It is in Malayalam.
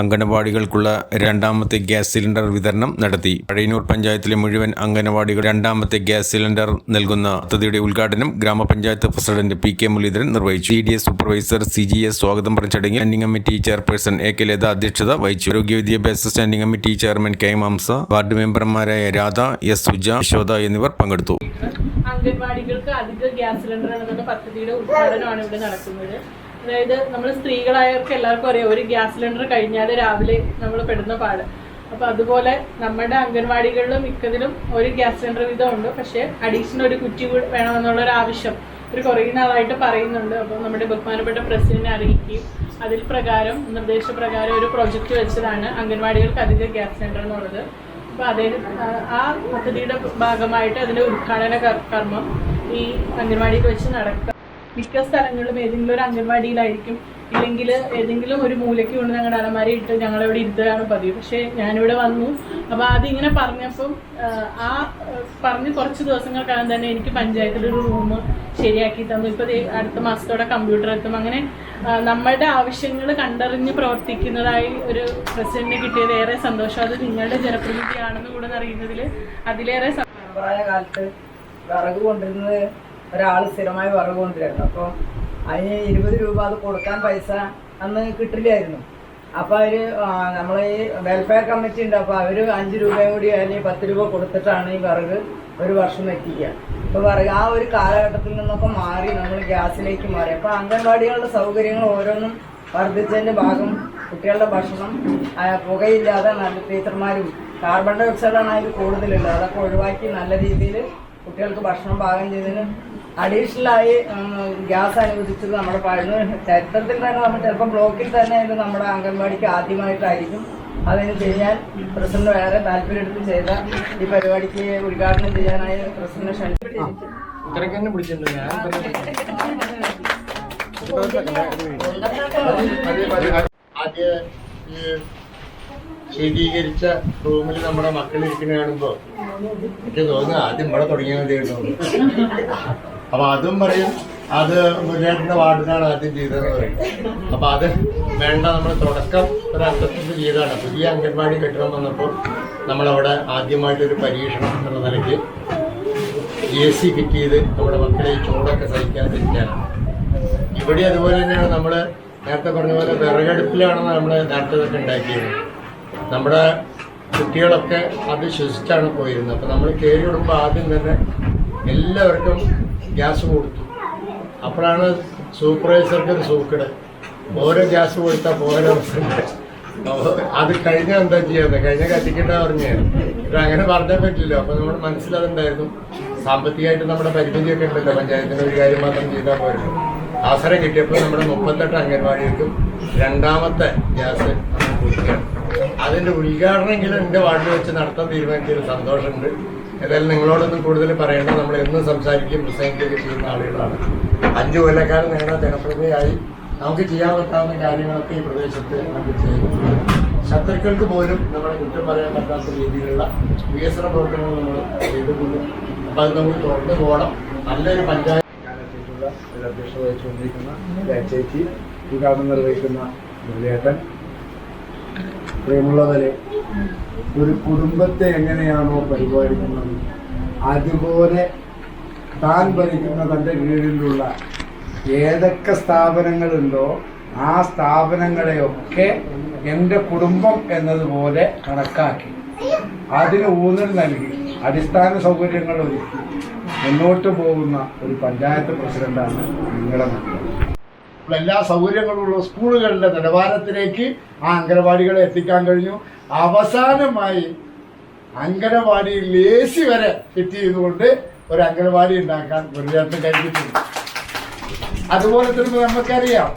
അംഗനവാടികൾക്കുള്ള രണ്ടാമത്തെ ഗ്യാസ് സിലിണ്ടർ വിതരണം നടത്തി. പഴയന്നൂർ പഞ്ചായത്തിലെ മുഴുവൻ അംഗനവാടികൾ രണ്ടാമത്തെ ഗ്യാസ് സിലിണ്ടർ നൽകുന്ന പദ്ധതിയുടെ ഉദ്ഘാടനം ഗ്രാമപഞ്ചായത്ത് പ്രസിഡന്റ് പി കെ മുരളീധരൻ നിർവഹിച്ചു. D S supervisor C G S സ്വാഗതം പറഞ്ഞ ചടങ്ങിൽ standing committee chairperson A K Latha അധ്യക്ഷത വഹിച്ചു. ആരോഗ്യ വിദ്യാഭ്യാസ സ്റ്റാൻഡിംഗ് കമ്മിറ്റി ചെയർമാൻ കെ മാംസ വാർഡ് മെമ്പർമാരായ രാധ എസ് സുജ യശോദ എന്നിവർ പങ്കെടുത്തു. അംഗൻവാടികൾക്ക് അധിക ഗ്യാസ് സിലിണ്ടർ എന്നുള്ള പദ്ധതിയുടെ ഉദ്ഘാടനമാണ് ഇവിടെ നടക്കുന്നത്. അതായത് നമ്മൾ സ്ത്രീകളായവർക്ക് എല്ലാവർക്കും അറിയാം ഒരു ഗ്യാസ് സിലിണ്ടർ കഴിഞ്ഞാൽ രാവിലെ നമ്മൾ പെടുന്ന പാട്. അപ്പോൾ അതുപോലെ നമ്മുടെ അംഗൻവാടികളിലും മിക്കതിലും ഒരു ഗ്യാസ് സിലിണ്ടർ വീതം ഉണ്ട് പക്ഷേ അഡീഷണൽ ഒരു കുറ്റി വേണമെന്നുള്ളൊരു ആവശ്യം ഒരു കുറേ നാളായിട്ട് പറയുന്നുണ്ട്. അപ്പോൾ നമ്മുടെ ബഹുമാനപ്പെട്ട പ്രസിഡന്റിനെ അറിയിക്കുകയും അതിൽ പ്രകാരം നിർദ്ദേശപ്രകാരം ഒരു പ്രൊജക്റ്റ് വെച്ചതാണ് അംഗൻവാടികൾക്ക് അധിക ഗ്യാസ് സിലിണ്ടർ എന്നുള്ളത് അപ്പോൾ അദ്ദേഹം ആ- പദ്ധതിയുടെ ഭാഗമായിട്ട് അതിന്റെ ഉദ്ഘാടന കർ- കർമ്മം ഈ അംഗൻവാടിയിൽ വെച്ച് നടക്കുക മിക്ക സ്ഥലങ്ങളിലും ഏതെങ്കിലും ഒരു അംഗൻവാടിയിലായിരിക്കും. ഇല്ലെങ്കിൽ ഏതെങ്കിലും ഒരു മൂലയ്ക്ക് കൊണ്ട് ഞങ്ങളുടെ അലമാരി ഇട്ട് ഞങ്ങളിവിടെ ഇരുത്തുകയാണ് പതിവ്. പക്ഷേ ഞാനിവിടെ വന്നു. അപ്പോൾ അതിങ്ങനെ പറഞ്ഞപ്പം ആ, പറഞ്ഞ് കുറച്ച് ദിവസങ്ങൾക്കകം തന്നെ എനിക്ക് പഞ്ചായത്തിൽ ഒരു റൂം ശരിയാക്കി തന്നു. ഇപ്പോൾ അടുത്ത മാസത്തോടെ കമ്പ്യൂട്ടർ എത്തും. അങ്ങനെ നമ്മളുടെ ആവശ്യങ്ങൾ കണ്ടറിഞ്ഞ് പ്രവർത്തിക്കുന്നതായി ഒരു പ്രസിഡന്റിന് കിട്ടിയത് ഏറെ സന്തോഷം. അത് നിങ്ങളുടെ ജനപ്രതിനിധിയാണെന്ന് കൂടെ അറിയുന്നതിൽ അതിലേറെ കാലത്ത് വിറക് കൊണ്ടിരുന്നത് ഒരാൾ സ്ഥിരമായി വറവ് അപ്പോൾ അതിന് ഇരുപത് രൂപ അത് കൊടുക്കാൻ പൈസ അന്ന് കിട്ടില്ലായിരുന്നു. അപ്പോൾ അവർ നമ്മൾ ഈ വെൽഫെയർ കമ്മിറ്റി ഉണ്ട്. അപ്പോൾ അവർ അഞ്ച് രൂപയും കൂടി അല്ലെങ്കിൽ പത്ത് രൂപ കൊടുത്തിട്ടാണ് ഈ വിറക് ഒരു വർഷം എത്തിക്കുക. അപ്പോൾ വിറക് ആ ഒരു കാലഘട്ടത്തിൽ നിന്നൊക്കെ മാറി നമ്മൾ ഗ്യാസിലേക്ക് മാറി. അപ്പോൾ അംഗൻവാടികളുടെ സൗകര്യങ്ങൾ ഓരോന്നും വർദ്ധിച്ചതിന്റെ ഭാഗം കുട്ടികളുടെ ഭക്ഷണം പുകയില്ലാതെ നല്ല ടീച്ചർമാരും കാർബൺ ഡൈ ഓക്സൈഡാണ് അതിൽ കൂടുതലുള്ളത്. അതൊക്കെ ഒഴിവാക്കി നല്ല രീതിയിൽ കുട്ടികൾക്ക് ഭക്ഷണം പാകം ചെയ്തതിന് അഡീഷണലായി ഗ്യാസ് അനുവദിച്ചത് നമ്മുടെ പഴയ ചരിത്രത്തിൽ തന്നെ നമ്മൾ ചിലപ്പോൾ ബ്ലോക്കിൽ തന്നെ ഇത് നമ്മുടെ അംഗൻവാടിക്ക് ആദ്യമായിട്ടായിരിക്കും അതിന് ചെയ്യാൻ പ്രസിഡന്റ് വേറെ താല്പര്യമെടുത്ത് ചെയ്ത ഈ പരിപാടിക്ക് ഉദ്ഘാടനം ചെയ്യാനായി പ്രസിഡന്റ് ക്ഷണിച്ചു ഇത്രയ്ക്ക് തന്നെ പിടിച്ചിട്ടുണ്ട്. ഞാൻ ആദ്യ ഈ ശീതീകരിച്ച റൂമിൽ നമ്മുടെ മക്കൾ ഇരിക്കുന്ന കാണുമ്പോ എനിക്ക് തോന്നുന്നു ആദ്യം ഇവിടെ തുടങ്ങിയാൽ മതി കേട്ടോ അപ്പൊ അതും പറയും അത് മുരേട്ടന്റെ വാർഡിനാണ് ആദ്യം ചെയ്തതെന്ന് പറയും. അപ്പൊ അത് വേണ്ട നമ്മൾ തുടക്കം ഒരർത്ഥത്തിൽ ചെയ്തതാണ് പുതിയ അംഗൻവാടി കെട്ടിടം വന്നപ്പോൾ നമ്മളവിടെ ആദ്യമായിട്ടൊരു പരീക്ഷണം എന്നുള്ള നിലയ്ക്ക് എ സി ഫിറ്റ് ചെയ്ത് നമ്മുടെ മക്കളെ ചൂടൊക്കെ സഹിക്കാതിരിക്കാനാണ് ഇവിടെ അതുപോലെ തന്നെയാണ് നമ്മൾ നേരത്തെ പറഞ്ഞ പോലെ വിറകടുപ്പിലാണ് നമ്മൾ നേരത്തെ ഇതൊക്കെ ഉണ്ടാക്കിയത്. നമ്മുടെ കുട്ടികളൊക്കെ അത് ശ്വസിച്ചാണ് പോയിരുന്നത്. അപ്പം നമ്മൾ കയറി വിടുമ്പോൾ ആദ്യം തന്നെ എല്ലാവർക്കും ഗ്യാസ് കൊടുത്തു. അപ്പോഴാണ് സൂപ്പർവൈസർക്ക് ഒരു സൂക്കട്. ഓരോ ഗ്യാസ് കൊടുത്താൽ പോകാനവസ്ഥ അത് കഴിഞ്ഞ എന്താ ചെയ്യുന്നത് കഴിഞ്ഞ കത്തിക്കണ്ട പറഞ്ഞേ. ഇത് അങ്ങനെ പറഞ്ഞാൽ പറ്റില്ല. അപ്പൊ നമ്മുടെ മനസ്സിലതുണ്ടായിരുന്നു സാമ്പത്തികമായിട്ട് നമ്മുടെ പരിമിതിയൊക്കെ ഉണ്ടല്ലോ. പഞ്ചായത്തിന് ഒരു കാര്യം മാത്രം ചെയ്താൽ പോരുന്നു അവസരം കിട്ടിയപ്പോൾ നമ്മുടെ മുപ്പത്തെട്ട് അംഗൻവാടികൾക്കും രണ്ടാമത്തെ ഗ്യാസ് കൊടുക്കുകയാണ്. അതിന്റെ ഉദ്ഘാടനമെങ്കിലും എന്റെ വാർഡിൽ വെച്ച് നടത്താൻ തീരുമാനിച്ചൊരു സന്തോഷമുണ്ട്. ഏതായാലും നിങ്ങളോടൊന്നും കൂടുതൽ പറയേണ്ട നമ്മൾ എന്നും സംസാരിക്കുകയും പ്രസംഗിക്കുകയൊക്കെ ചെയ്യുന്ന ആളുകളാണ്. അഞ്ചു കൊല്ലക്കാലം നിങ്ങളുടെ ജനപ്രതിനിധിയായി. നമുക്ക് ചെയ്യാൻ പറ്റാവുന്ന കാര്യങ്ങളൊക്കെ ഈ പ്രദേശത്ത് നമുക്ക് ചെയ്യുന്നു ശത്രുക്കൾക്ക് പോലും നമ്മളെ കുറ്റം പറയാൻ പറ്റാത്ത രീതിയിലുള്ള വികസന പ്രവർത്തനങ്ങൾ നമ്മൾ ചെയ്തിട്ടുണ്ട് അപ്പം അത് നമുക്ക് തുറന്നു പോകണം. നല്ലൊരു പഞ്ചായത്ത് ഒരു അധ്യക്ഷത വഹിച്ചുകൊണ്ടിരിക്കുന്ന ചേച്ചി ഉദ്ഘാടനം നിർവഹിക്കുന്ന മുരളിയേട്ടൻ പ്രിയമുള്ളവരെ ഒരു കുടുംബത്തെ എങ്ങനെയാണോ പരിപാലിക്കുന്നത് അതുപോലെ താൻ ഭരിക്കുന്ന തന്റെ കീഴിലുള്ള ഏതൊക്കെ സ്ഥാപനങ്ങളുണ്ടോ ആ സ്ഥാപനങ്ങളെയൊക്കെ എന്റെ കുടുംബം എന്നതുപോലെ കണക്കാക്കി. അതിന് ഊന്നൽ നൽകി അടിസ്ഥാന സൗകര്യങ്ങൾ ഒരുക്കി. മുന്നോട്ട് പോകുന്ന ഒരു പഞ്ചായത്ത് പ്രസിഡന്റാണ് നിങ്ങളുടെ മക്കൾ എല്ലാ സൗകര്യങ്ങളുള്ള സ്കൂളുകളുടെ നിലവാരത്തിലേക്ക് ആ അംഗനവാടികളെ എത്തിക്കാൻ കഴിഞ്ഞു. അവസാനമായി അംഗനവാടിയിൽ എ സി വരെ ഫിറ്റ് ചെയ്തുകൊണ്ട് ഒരു അംഗനവാടി ഉണ്ടാക്കാൻ മുരളിയേട്ടൻ കഴിഞ്ഞിട്ടുണ്ട് അതുപോലെ തന്നെ നമുക്കറിയാം